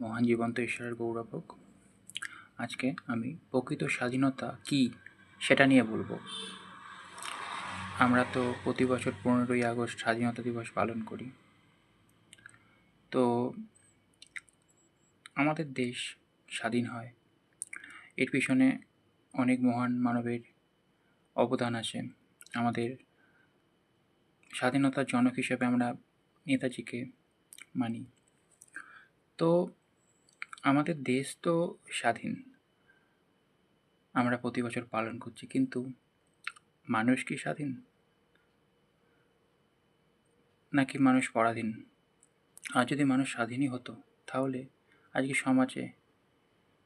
মহান জীবন্ত ঈশ্বরের গৌরব হোক আজকে আমি প্রকৃত স্বাধীনতা কী সেটা নিয়ে বলব। আমরা তো প্রতি বছর পনেরোই আগস্ট স্বাধীনতা দিবস পালন করি। তো আমাদের দেশ স্বাধীন হয়। এর পিছনে অনেক মহান মানবের অবদান আছে। আমাদের স্বাধীনতার জনক হিসেবে আমরা নেতাজিকে মানি। তো আমাদের দেশ তো স্বাধীন। আমরা প্রতি বছর পালন করছি, কিন্তু মানুষ কি স্বাধীন? নাকি মানুষ পরাধীন? আর যদি মানুষ স্বাধীনই হতো, তাহলে আজকে সমাজে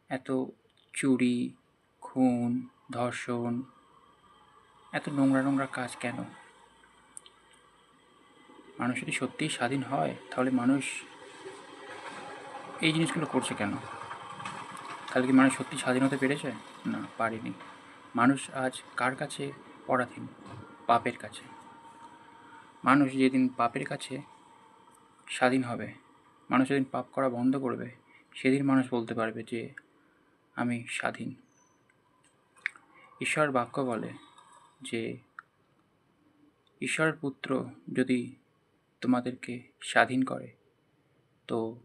এত চুরি, খুন, ধর্ষণ, এত নোংরা নোংরা কাজ কেন? মানুষ যদি সত্যিই স্বাধীন হয়, তাহলে মানুষ এই জিনিসগুলো করছে কেন? তাহলে কি মানুষ সত্যি স্বাধীন হতে পেরেছে? না, পারেনি। মানুষ আজ কার কাছে? পরাধীন, পাপের কাছে। মানুষ যেদিন পাপের কাছে স্বাধীন হবে, মানুষ যেদিন পাপ করা বন্ধ করবে, সেদিন মানুষ বলতে পারবে যে, আমি স্বাধীন। ঈশ্বর বাক্য বলে যে ঈশ্বরের পুত্র যদি তোমাদেরকে স্বাধীন করে, তো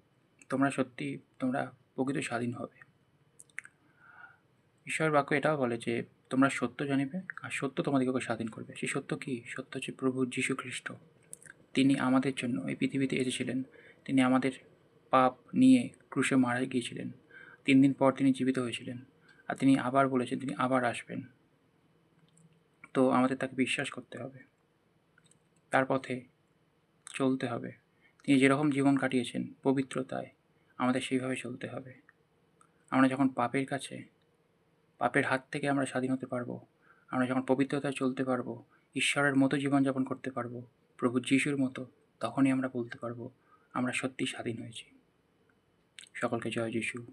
তোমরা সত্যি তোমরা প্রকৃত স্বাধীন হবে। ঈশ্বরের বাক্য এটাও বলে যে, তোমরা সত্য জানিবে আর সত্য তোমাদেরকে স্বাধীন করবে। সেই সত্য কি? সত্য হচ্ছে প্রভু যীশু খ্রিস্ট তিনি আমাদের জন্য এই পৃথিবীতে এসেছিলেন। তিনি আমাদের পাপ নিয়ে ক্রুশে মারা গিয়েছিলেন। তিন দিন পর তিনি জীবিত হয়েছিলেন আর তিনি আবার বলেছেন তিনি আবার আসবেন। তো আমাদের তাকে বিশ্বাস করতে হবে। তার পথে চলতে হবে। তিনি যেরকম জীবন কাটিয়েছেন পবিত্রতায় আমাদের সেইভাবে চলতে হবে। আমরা যখন পাপের কাছে, পাপের হাত থেকে আমরা স্বাধীন হতে পারব, আমরা যখন পবিত্রতায় চলতে পারব, ঈশ্বরের মতো জীবনযাপন করতে পারব, প্রভু যিশুর মতো, তখনই আমরা বলতে পারব, আমরা সত্যি স্বাধীন হয়েছি। সকলকে জয় যিশু।